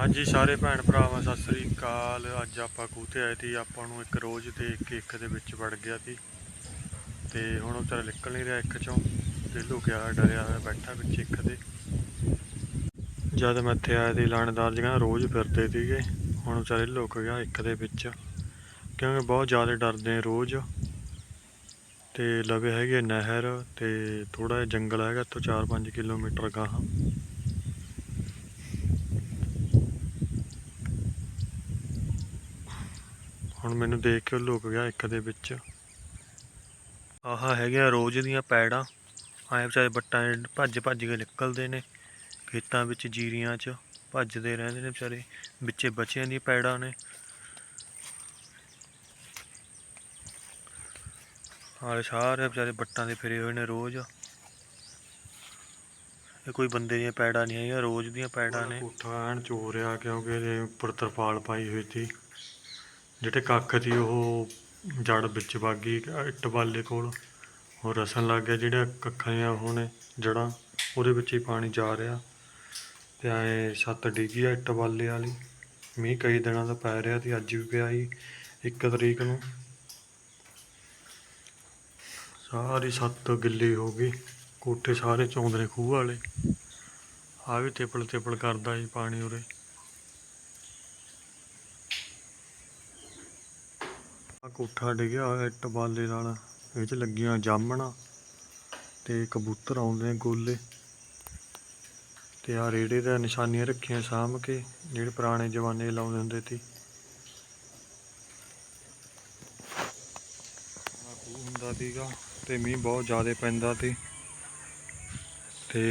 ਹਾਂਜੀ, ਸਾਰੇ ਭੈਣ ਭਰਾਵਾਂ, ਸਤਿ ਸ੍ਰੀ ਅਕਾਲ। ਅੱਜ ਆਪਾਂ ਕੂਤੇ ਆਏ ਸੀ, ਆਪਾਂ ਨੂੰ ਇੱਕ ਰੋਜ਼ ਦੇਖ ਇੱਕ ਇੱਕ ਦੇ ਵਿੱਚ ਵੜ ਗਿਆ ਸੀ। ਤੇ ਹੁਣ ਉਹ ਵਿਚਾਰਾ ਨਿਕਲ ਨਹੀਂ ਰਿਹਾ ਇੱਕ ਚੋਂ। ਤੇ ਲੁਕਿਆ ਡਰਿਆ ਹੋਇਆ, ਬੈਠਾ ਵਿੱਚ ਇੱਕ ਦੇ ਜਦ ਮੈਂ ਇੱਥੇ ਆਇਆ ਸੀ, ਲਾਣੇਦਾਰ ਜਗ੍ਹਾ ਰੋਜ਼ ਫਿਰਦੇ ਸੀਗੇ। ਹੁਣ ਵਿਚਾਰੇ ਲੁਕ ਗਿਆ ਇੱਕ ਦੇ ਵਿੱਚ। ਕਿਉਂਕਿ ਬਹੁਤ ਜ਼ਿਆਦਾ ਡਰਦੇ ਨੇ ਰੋਜ਼। ਤੇ ਲਵੇ ਹੈਗੇ ਨਹਿਰ ਤੇ ਥੋੜਾ ਜਿਹਾ ਜੰਗਲ ਹੈਗਾ, ਇੱਥੋਂ 4-5 ਕਿਲੋਮੀਟਰ ਗਾਹਾਂ। ਹੁਣ ਮੈਨੂੰ ਦੇਖ ਕੇ ਉਹ ਲੁਕ ਗਿਆ ਇੱਕ ਦੇ ਵਿੱਚ। ਆਹ ਹੈਗੇ ਆ ਰੋਜ਼ ਦੀਆਂ ਪੈੜਾਂ। ਆਏ ਵਿਚਾਰੇ ਬੱਟਾਂ ਭੱਜ ਭੱਜ ਕੇ ਨਿਕਲਦੇ ਨੇ ਖੇਤਾਂ ਵਿੱਚ ਜੀਰੀਆਂ 'ਚ ਭੱਜਦੇ ਰਹਿੰਦੇ ਨੇ ਵਿਚਾਰੇ ਵਿੱਚੇ ਬੱਚਿਆਂ ਦੀਆਂ ਪੈੜਾਂ ਨੇ। ਹਾਲੇ ਸਾਰੇ ਵਿਚਾਰੇ ਬੱਟਾਂ ਦੇ ਫਿਰੇ ਹੋਏ ਨੇ ਰੋਜ਼। ਇਹ ਕੋਈ ਬੰਦੇ ਦੀਆਂ ਪੈੜਾਂ ਨਹੀਂ ਹੈਗੀਆਂ ਰੋਜ਼ ਦੀਆਂ ਪੈੜਾਂ ਨੇ। ਕੋਠਾ ਐਨ ਚੋਰਿਆ ਕਿਉਂਕਿ ਇਹਦੇ ਉੱਪਰ ਤਰਪਾਲ ਪਾਈ ਹੋਈ ਸੀ। ਜਿਹੜੇ ਕੱਖ ਸੀ ਉਹ ਜੜ ਵਿੱਚ ਵਗ ਗਈ, ਇੱਟ ਬਾਲੇ ਕੋਲ। ਉਹ ਰਸਣ ਲੱਗ ਗਿਆ ਜਿਹੜੇ ਕੱਖਾਂ ਦੀਆਂ ਉਹ ਨੇ ਜੜਾਂ, ਉਹਦੇ ਵਿੱਚ ਹੀ ਪਾਣੀ ਜਾ ਰਿਹਾ। ਤੇ ਐ ਛੱਤ ਡਿੱਗੀ ਆ ਇੱਟ ਬਾਲੇ ਵਾਲੀ। ਮੀਂਹ ਕਈ ਦਿਨਾਂ ਦਾ ਪੈ ਰਿਹਾ ਤੇ ਅੱਜ ਵੀ ਪਿਆ ਸੀ, ਇੱਕ ਤਰੀਕ ਨੂੰ। ਸਾਰੀ ਛੱਤ ਗਿੱਲੀ ਹੋ ਗਈ, ਕੋਠੇ ਸਾਰੇ ਚੌਂਦੇ ਨੇ ਖੂਹ ਵਾਲੇ। ਆ ਵੀ ਤਿਪਲ ਤਿਪਲ ਕਰਦਾ ਸੀ ਪਾਣੀ ਉਰੇ। ਕੋਠਾ ਡਿੱਗਿਆ ਹੋਇਆ ਇੱਟ ਬਾਲੇ ਨਾਲ ਇਹ ਚ ਲੱਗੀਆਂ ਜਾਮਣਾ ਤੇ ਕਬੂਤਰ ਆਉਂਦੇ ਗੋਲੇ। ਤੇ ਆ ਰੇੜੇ ਦਾ ਨਿਸ਼ਾਨੀਆਂ ਰੱਖੀਆਂ ਸਾਂਭ ਕੇ, ਜਿਹੜੇ ਪੁਰਾਣੇ ਜਮਾਨੇ ਲਾਉਂਦੇ ਹੁੰਦੇ ਸੀ। ਹੁੰਦਾ ਸੀਗਾ ਤੇ ਮੀਂਹ ਬਹੁਤ ਜ਼ਿਆਦਾ ਪੈਂਦਾ ਸੀ। ਤੇ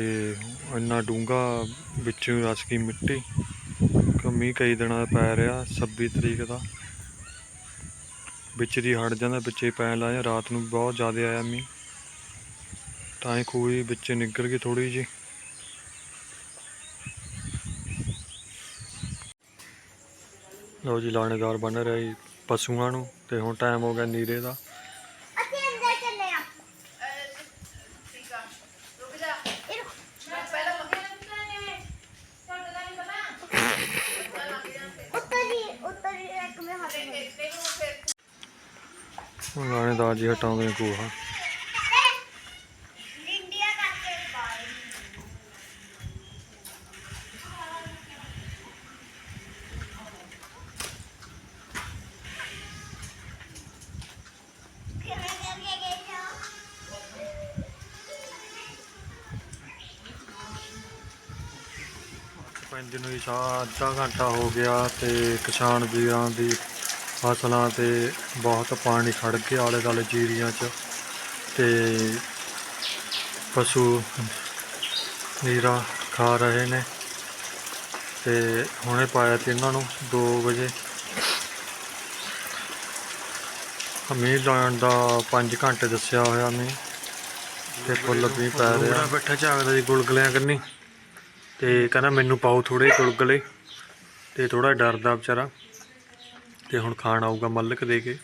ਇੰਨਾ ਡੂੰਘਾ ਵਿੱਚੋਂ ਰਸ ਗਈ ਮਿੱਟੀ ਕਿ ਮੀਂਹ ਕਈ ਦਿਨਾਂ ਦਾ ਪੈ ਰਿਹਾ 26 ਤਰੀਕ ਦਾ। ਵਿੱਚ ਦੀ ਹਟ ਜਾਂਦਾ, ਵਿੱਚੇ ਹੀ ਪੈਣ ਲੱਗ ਜਾਂਦਾ। ਰਾਤ ਨੂੰ ਬਹੁਤ ਜ਼ਿਆਦਾ ਆਇਆ ਮੀਂਹ। ਤਾਂ ਹੀ ਖੂਹੀ ਵਿੱਚ ਨਿੱਗਰ ਗਈ ਥੋੜੀ ਜੀ ਲੋ ਜੀ, ਲਾਣੇਦਾਰ ਬਣ ਰਿਹਾ ਜੀ ਪਸ਼ੂਆਂ ਨੂੰ। ਤੇ ਹੁਣ ਟਾਈਮ ਹੋ ਗਿਆ ਨੀਰੇ ਦਾ ਅਸੀਂ ਅੰਦਰ ਚੱਲੇ ਆ ਠੀਕ ਆ ਰੁਕ ਜਾ ਮੈਂ ਪਹਿਲਾਂ ਲੱਗਿਆ ਨਾ ਨੇ ਤੁਹਾਡਾ ਤਾਂ ਨਹੀਂ ਪਤਾ ਉੱਤਰ ਹੀ ਉੱਤਰ ਹੀ ਇੱਕ ਮੇ ਹੱਥ ਤੇ ਤੈਨੂੰ ਫਿਰ ਹੁਣ ਲਾਣੇਦਾਰ ਜੀ ਹਟਾਉਂਦੇ ਨੇ ਖੂਹਾ ਪੰਜ ਨੂੰ ਹੀ ਅੱਧਾ ਘੰਟਾ ਹੋ ਗਿਆ ਤੇ ਕਿਸਾਨ ਵੀਰਾਂ ਦੀ ਫਸਲਾਂ ਤੇ ਬਹੁਤ ਪਾਣੀ ਖੜ ਗਿਆ ਆਲੇ ਦੁਆਲੇ ਜੀਰੀਆਂ 'ਚ ਤੇ ਪਸ਼ੂ ਨੀਰਾ ਖਾ ਰਹੇ ਨੇ। ਤੇ ਹੁਣੇ ਪਾਇਆ ਤੇ ਇਹਨਾਂ ਨੂੰ 2 ਵਜੇ। ਮੀਂਹ ਲਾਉਣ ਦਾ 5 ਘੰਟੇ ਦੱਸਿਆ ਹੋਇਆ ਮੀਂਹ ਤੇ ਫੁੱਲ ਵੀ ਪੈ ਰਿਹਾ। ਬੈਠਾ ਝਾਕਦਾ ਜੀ ਗੁਲਗੁਲਿਆਂ ਕਰਨੀ ਤੇ ਕਹਿੰਦਾ ਮੈਨੂੰ ਪਾਓ ਥੋੜੇ ਗੁਲਗੁਲੇ। ਤੇ ਥੋੜਾ ਡਰਦਾ ਵਿਚਾਰਾ। ਤੇ ਹੁਣ ਖਾਣ ਆਊਗਾ ਮਲਕ ਦੇ ਕੇ।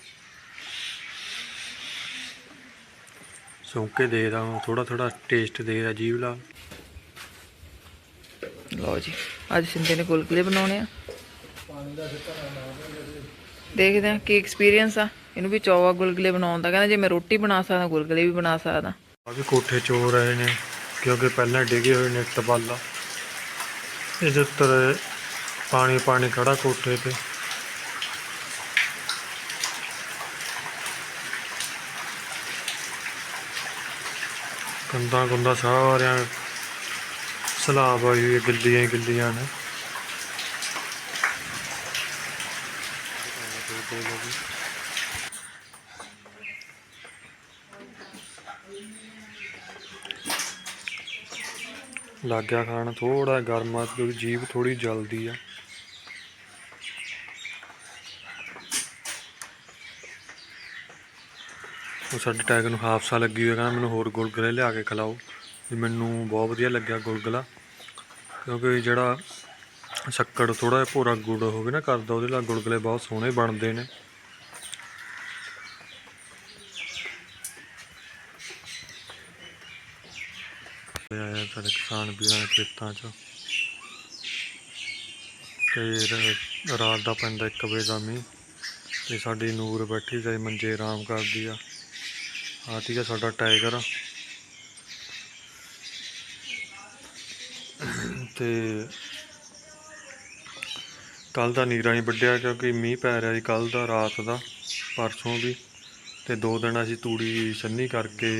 ਸੌਂਕੇ ਦੇ ਦਾ ਥੋੜਾ ਥੋੜਾ ਟੇਸਟ ਦੇ ਦਾ ਜੀਵ ਲਾ ਲਓ ਜੀ ਅੱਜ ਸਿੰਦੇ ਨੇ ਗੁਲਗੁਲੇ ਬਣਾਉਣੇ ਆ। ਦੇਖਦੇ ਆ ਕੀ ਐਕਸਪੀਰੀਅੰਸ ਆ। ਇਹਨੂੰ ਵੀ ਚੌਵਾ ਗੁਲਗੁਲੇ ਬਣਾਉਣ ਦਾ। ਕਹਿੰਦਾ ਜੇ ਮੈਂ ਰੋਟੀ ਬਣਾ ਸਕਦਾ ਗੁਲਗੁਲੇ ਵੀ ਬਣਾ ਸਕਦਾ। ਆ ਵੀ ਕੋਠੇ ਚੋ ਰਹੇ ਨੇ ਕਿਉਂਕਿ ਪਹਿਲਾਂ ਡਿੱਗੇ ਹੋਏ ਨੇ ਟਬਾਲਾ ਇਹਦੇ ਉੱਤਰ ਪਾਣੀ ਪਾਣੀ ਖੜਾ ਕੋਠੇ ਤੇ। ਗੰਦਾ ਕੁੰਦਾ ਸਾਰਿਆਂ ਸਲਾਬ ਆਈ ਹੋਈ ਗਿੱਲੀਆਂ ਹੀ ਗਿੱਲੀਆਂ ਨੇ। ਲੱਗ ਗਿਆ ਖਾਣ ਥੋੜਾ ਗਰਮ ਕਿਉਂਕਿ ਜੀਭ ਥੋੜੀ ਜਲਦੀ ਆ। ਉਹ ਸਾਡੇ ਟੈਗ ਨੂੰ ਹਾਫਸਾ ਲੱਗੀ ਹੋਈ ਕਹਿੰਦਾ ਮੈਨੂੰ ਹੋਰ ਗੁਲਗੁਲੇ ਲਿਆ ਕੇ ਖਿਲਾਓ। ਵੀ ਮੈਨੂੰ ਬਹੁਤ ਵਧੀਆ ਲੱਗਿਆ ਗੁਲਗੁਲਾ। ਕਿਉਂਕਿ ਜਿਹੜਾ ਸ਼ੱਕਰ ਥੋੜਾ ਜਿਹਾ ਭੋਰਾ ਗੁੜ ਹੋਵੇ ਨਾ ਕਰਦਾ, ਉਹਦੇ ਨਾਲ ਗੁਲਗੁਲੇ ਬਹੁਤ ਸੋਹਣੇ ਬਣਦੇ ਨੇ। ਆਇਆ ਸਾਡੇ ਕਿਸਾਨ ਵੀਰਾਂ ਦੇ ਖੇਤਾਂ 'ਚ। ਤੇ ਰਾਤ ਦਾ ਪੈਂਦਾ 1 ਵਜੇ ਦਾ ਮੀਂਹ। ਤੇ ਸਾਡੀ ਨੂਰ ਬੈਠੀ ਤੇ ਮੰਜੇ ਆਰਾਮ ਕਰਦੀ ਆ। ਆ ਠੀਕ ਆ ਸਾਡਾ ਟਾਈਗਰ। ਤੇ ਕੱਲ ਦਾ ਨੀਰਾ ਨਹੀਂ ਵੱਢਿਆ ਕਿਉਂਕਿ ਮੀਂਹ ਪੈ ਰਿਹਾ ਸੀ ਕੱਲ ਦਾ, ਰਾਤ ਦਾ, ਪਰਸੋਂ ਵੀ। ਤੇ ਦੋ ਦਿਨ ਅਸੀਂ ਤੂੜੀ ਛੰਨੀ ਕਰਕੇ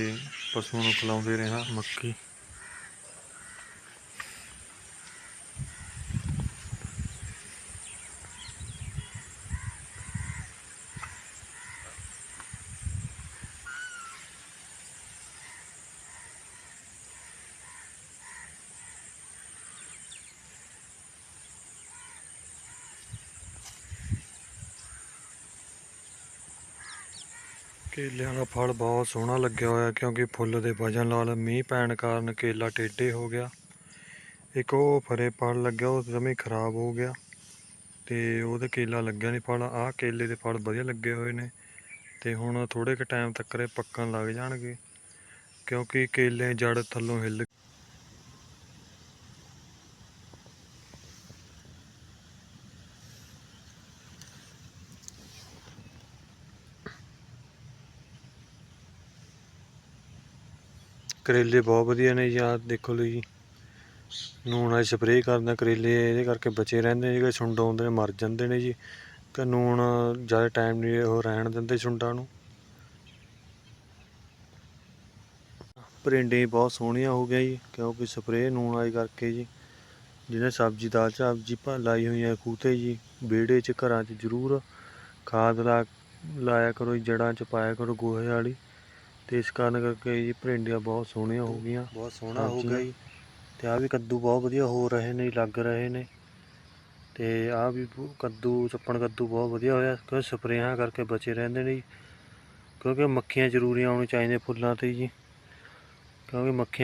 ਪਸ਼ੂਆਂ ਨੂੰ ਖਿਲਾਉਂਦੇ ਰਹੇ ਹਾਂ ਮੱਕੀ। ਕੇਲਿਆਂ ਦਾ ਫਲ ਬਹੁਤ ਸੋਹਣਾ ਲੱਗਿਆ ਹੋਇਆ ਕਿਉਂਕਿ ਫੁੱਲ ਦੇ ਵਜਨ ਨਾਲ ਮੀਂਹ ਪੈਣ ਕਾਰਨ ਕੇਲਾ ਟੇਢੇ ਹੋ ਗਿਆ। ਇੱਕ ਉਹ ਫਰੇ ਫਲ ਲੱਗਿਆ, ਉਹ ਜਮੇ ਖਰਾਬ ਹੋ ਗਿਆ ਤੇ ਉਹਦੇ ਕੇਲਾ ਲੱਗਿਆ ਨਹੀਂ ਫਲ। ਆਹ ਕੇਲੇ ਦੇ ਫਲ ਵਧੀਆ ਲੱਗੇ ਹੋਏ ਨੇ ਤੇ ਹੁਣ ਥੋੜੇ ਕੁ ਟਾਈਮ ਤੱਕ ਇਹ ਪੱਕਣ ਲੱਗ ਜਾਣਗੇ ਕਿਉਂਕਿ ਕੇਲੇ ਜੜ ਥੱਲੋਂ ਹਿੱਲ ਕਰੇਲੇ ਬਹੁਤ ਵਧੀਆ ਨੇ ਜੀ, ਆਹ ਦੇਖੋ ਲਓ ਜੀ। ਨੂਣ ਵਾਲੀ ਸਪਰੇਅ ਕਰਦਾ ਕਰੇਲੇ, ਇਹਦੇ ਕਰਕੇ ਬਚੇ ਰਹਿੰਦੇ ਨੇ ਜਿਹੜੇ ਸੁੰਡ ਆਉਂਦੇ ਨੇ ਮਰ ਜਾਂਦੇ ਨੇ ਜੀ। ਕਿ ਨੂਣ ਜ਼ਿਆਦਾ ਟਾਈਮ ਨਹੀਂ ਉਹ ਰਹਿਣ ਦਿੰਦੇ ਸੁੰਡਾਂ ਨੂੰ। ਪਰਿੰਡੇ ਬਹੁਤ ਸੋਹਣੀਆਂ ਹੋ ਗਈਆਂ ਜੀ, ਕਿਉਂਕਿ ਸਪਰੇਅ ਨੂਣ ਵਾਲੀ ਕਰਕੇ ਜੀ। ਜਿਹਨੇ ਸਬਜ਼ੀ, ਦਾਲ, ਸਬਜ਼ੀ ਭਾ ਲਾਈ ਹੋਈ ਹੈ ਖੂਤੇ ਜੀ, ਵਿਹੜੇ 'ਚ ਘਰਾਂ 'ਚ ਜ਼ਰੂਰ ਖਾਦ ਲਾ, ਲਾਇਆ ਕਰੋ ਜੜਾਂ 'ਚ ਪਾਇਆ ਕਰੋ ਗੋਹੇ ਵਾਲੀ। ਤੇ ਇਸ ਕਾਰਨ ਕਰਕੇ ਜੀ ਭਰਿੰਡੀਆਂ ਬਹੁਤ ਸੋਹਣੀਆਂ ਹੋ ਗਈਆਂ। ਬਹੁਤ ਸੋਹਣਾ ਹੋ ਗਿਆ ਜੀ ਤੇ ਆ ਵੀ ਕੱਦੂ ਬਹੁਤ ਵਧੀਆ ਹੋ ਰਹੇ ਨੇ ਲੱਗ ਰਹੇ ਨੇ। ਤੇ ਆ ਵੀ ਕੱਦੂ ਚੱਪਣ ਕੱਦੂ ਬਹੁਤ ਵਧੀਆ ਹੋਇਆ ਕਿਉਂਕਿ ਸਪਰੇਆਂ ਕਰਕੇ ਬਚੇ ਰਹਿੰਦੇ ਨੇ ਜੀ। ਕਿਉਂਕਿ ਮੱਖੀਆਂ ਜ਼ਰੂਰੀ ਆਉਣੀ ਚਾਹੀਦੀਆਂ ਫੁੱਲਾਂ ਤੇ ਜੀ। ਕਿਉਂਕਿ ਮੱਖੀਆਂ